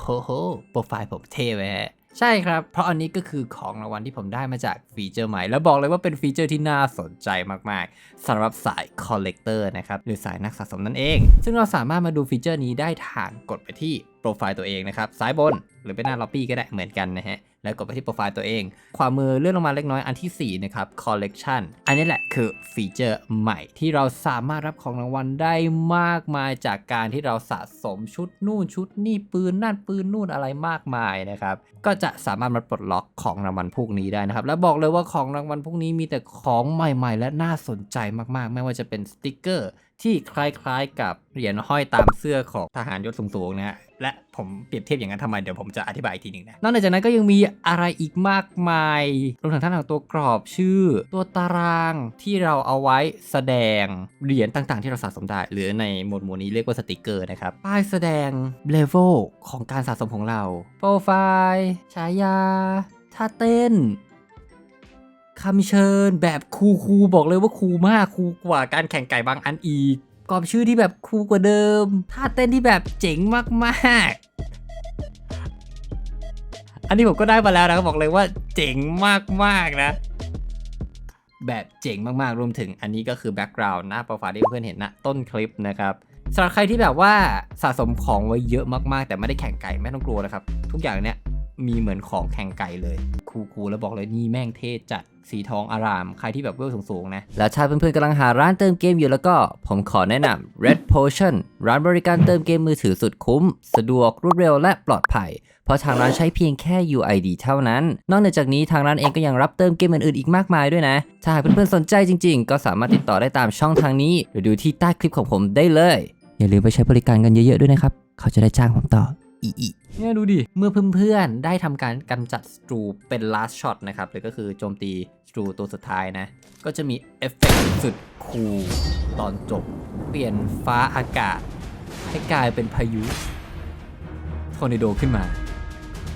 โหโหโปรไฟล์ผมเท่ไหมฮะใช่ครับ เพราะอันนี้ก็คือของรางวัลที่ผมได้มาจากฟีเจอร์ใหม่ แล้วบอกเลยว่าเป็นฟีเจอร์ที่น่าสนใจมาก ๆสำหรับสายคอลเลกเตอร์นะครับ หรือสายนักสะสมนั่นเอง ซึ่งเราสามารถมาดูฟีเจอร์นี้ได้ทางกดไปที่โปรไฟล์ตัวเองนะครับ ซ้ายบนห รือเป็นหน้าล็อบบี้ก็ได้เหมือนกันนะฮะ แล้วกดไปที่โปรไฟล์ตัวเอง ขวามือเลื่อนลงมาเล็กน้อยอันทีสี่4นะครับ Collection อันนี้แหละคือฟีเจอร์ใหม่ที่เราสามารถรับของรางวัลได้มากมายจากการที่เราสะสมชุดนู่นชุดนี่ปืนนั่นปืนนู่นอะไรมากมายนะครับ ก็จะสามารถมาปลดล็อกของรางวัลพวกนี้ได้นะครับ และบอกเลยว่าของรางวัลพวกนี้มีแต่ของใหม่ ๆ และน่าสนใจมากๆ ไม่ว่าจะเป็นสติกเกอร์ ที่คล้ายๆ กับเหรียญห้อยตามเสื้อของทหารยศสูงๆนะฮะและผมเปรียบเทียบอย่างนั้นทำไมเดี๋ยวผมจะอธิบายอีกทีหนึ่งนะนอกจากนั้นก็ยังมีอะไรอีกมากมายรวมถึงท่านของตัวกรอบชื่อ ตัวตารางที่เราเอาไว้แสดงเหรียญต่างๆ ที่เราสะสมได้ หรือในหมวดหมู่นี้เรียกว่าสติกเกอร์นะครับป้ายแสดงเลเวลของการสะสมของเราโปรไฟล์ฉายาท่าเต้น คำเชิญแบบคูคูลๆบอกเลยว่าคูลมากคูลกว่าการแข่งไก่บางอันอีกกรอบชื่อที่แบบคูลกว่าเดิมท่าเต้นที่แบบเจ๋งมากๆ อันนี้ผมก็ได้มาแล้วนะบอกเลยว่าเจ๋งมากๆนะ แบบเจ๋งมากๆรวมถึงอันนี้ก็คือแบ็กกราวน์หน้าโปรไฟล์ที่เพื่อนเห็นนะต้นคลิปนะครับสำหรับใครที่แบบว่าสะสมของไว้เยอะมากๆ แต่ไม่ได้แข่งไก่ไม่ต้องกลัวนะครับ ทุกอย่างเนี้ยมีเหมือนของแข่งไก่เลย คูลๆแล้วบอกเลยนี่แม่งเท่จัด สีทองอาราม ใครที่แบบเวลสูงๆนะ แล้วถ้าเพื่อนๆกำลังหาร้านเติมเกมอยู่แล้วก็ ผมขอแนะนำ Red Potion ร้านบริการเติมเกมมือถือสุดคุ้ม สะดวกรวดเร็วและปลอดภัย เพราะทางร้านใช้เพียงแค่ UID เท่านั้น นอกจากนี้ทางร้านเองก็ยังรับเติมเกมอื่นๆอีกมากมายด้วยนะ ถ้าหากเพื่อนๆสนใจจริง ๆ ก็สามารถติดต่อได้ตามช่องทางนี้ หรือดูที่ใต้คลิปของผมได้เลย อย่าลืมไปใช้บริการกันเยอะๆด้วยนะครับ เขาจะได้จ้างผมต่อ อีอีเนี่ยดูดิ เมื่อเพื่อนๆ ได้ทำการกำจัดสตรูเป็น last shot นะครับหรือก็คือโจมตีสตรูตัวสุดท้ายนะ ก็จะมีเอฟเฟกสุดคูลตอนจบ เปลี่ยนฟ้าอากาศ ให้กลายเป็นพายุทอร์นาโดขึ้นมา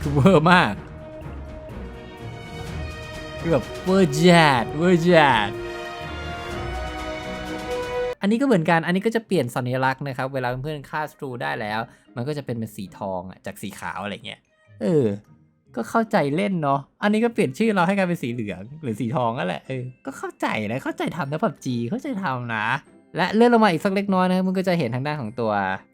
คือเวอร์มากคือแบบเวอร์จัดเวอร์จัด อันนี้ก็เหมือนกัน อันนี้ก็จะเปลี่ยนสัญลักษณ์นะครับ เวลาเพื่อนๆฆ่าสตรูได้แล้ว มันก็จะเป็นเป็นสีทองอะจากสีขาวอะไรเงี้ย เออ ก็เข้าใจเล่นเนาะ อันนี้ก็เปลี่ยนชื่อเราให้กลายเป็นสีเหลืองหรือสีทองก็แหละ เออ ก็เข้าใจนะ เข้าใจทำนะปับจี เข้าใจทำนะ และเลื่อนลงมาอีกสักเล็กน้อยนะครับมันก็จะเห็นทางด้านของตัว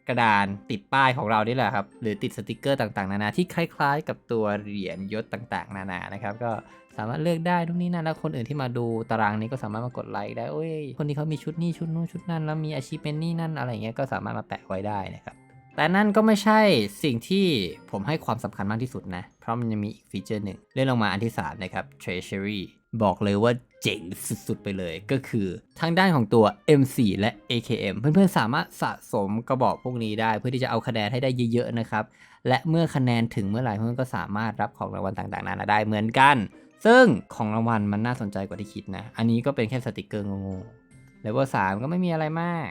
กระดานติดป้ายของเรานี่แหละครับ หรือติดสติกเกอร์ต่างๆ นานาที่คล้ายๆ กับตัวเหรียญยศต่างๆ นานานะครับ ก็สามารถเลือกได้ทุกนี้นั่นแล้วคนอื่นที่มาดูตารางนี้ก็สามารถมากดไลค์ได้โอ้ยคนนี้เขามีชุดนี่ชุดนู้นชุดนั่นแล้วมีอาชีพเป็นนี่นั่นอะไรเงี้ยก็สามารถมาแปะไว้ได้นะครับแต่นั่นก็ไม่ใช่สิ่งที่ผมให้ความสำคัญมากที่สุดนะ เพราะมันยังมีอีกฟีเจอร์หนึ่งเลื่อนลงมาอันที่3นะครับ Treasury บอกเลยว่าเจ๋งสุดๆไปเลย ก็คือทางด้านของตัว M4 และ AKM เพื่อนๆสามารถสะสมกระบอกพวกนี้ได้ เพื่อที่จะเอาคะแนนให้ได้เยอะๆนะครับ และเมื่อคะแนนถึงเมื่อไหร่เพื่อนก็สามารถรับของรางวัลต่างๆนานาได้เหมือนกัน ซึ่งของรางวัลมันน่าสนใจกว่าที่คิดนะ อันนี้ก็เป็นแค่สติกเกอร์งงๆเลเวล3ก็ไม่มีอะไรมาก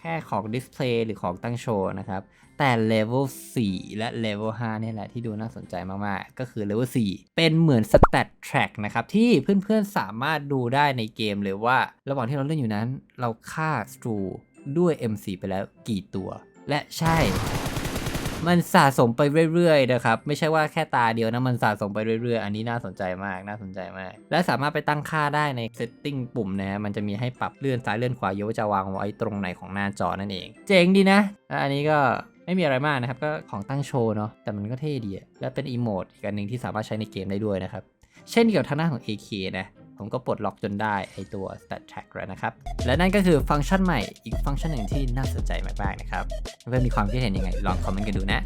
แค่ของดิสเพลย์หรือของตั้งโชว์นะครับ แต่เลเวล4และเลเวล5เนี่ยแหละที่ดูน่าสนใจมาก ๆ ก็คือเลเวล4เป็นเหมือนสเตตแทร็กนะครับ ที่เพื่อน ๆ สามารถดูได้ในเกมเลยว่า ระหว่างที่เราเล่นอยู่นั้น เราฆ่าสตรูด้วย MC ไปแล้วกี่ตัว และใช่ มันสะสมไปเรื่อยๆนะครับ ไม่ใช่ว่าแค่ตาเดียวนะ มันสะสมไปเรื่อยๆ อันนี้น่าสนใจมาก น่าสนใจมาก และสามารถไปตั้งค่าได้ใน setting ปุ่มนะฮะ มันจะมีให้ปรับเลื่อนซ้ายเลื่อนขวาโยกจะวางไว้ตรงไหนของหน้าจอนั่นเอง เจ๋งดีนะ อันนี้ก็ไม่มีอะไรมากนะครับ ก็ของตั้งโชว์เนาะ แต่มันก็เท่ดีและเป็นอีโมดอีกอันหนึ่งที่สามารถใช้ในเกมได้ด้วยนะครับ เช่นเดียวกับทางหน้าของ AK นะ ผมก็ปลดล็อกจนได้ไอตัว stat track แล้วนะครับ และนั่นก็คือฟังก์ชันใหม่อีกฟังก์ชันหนึ่งที่น่าสนใจมากๆนะครับ เพื่อนมีความคิดเห็นยังไง ลองคอมเมนต์กันดูนะ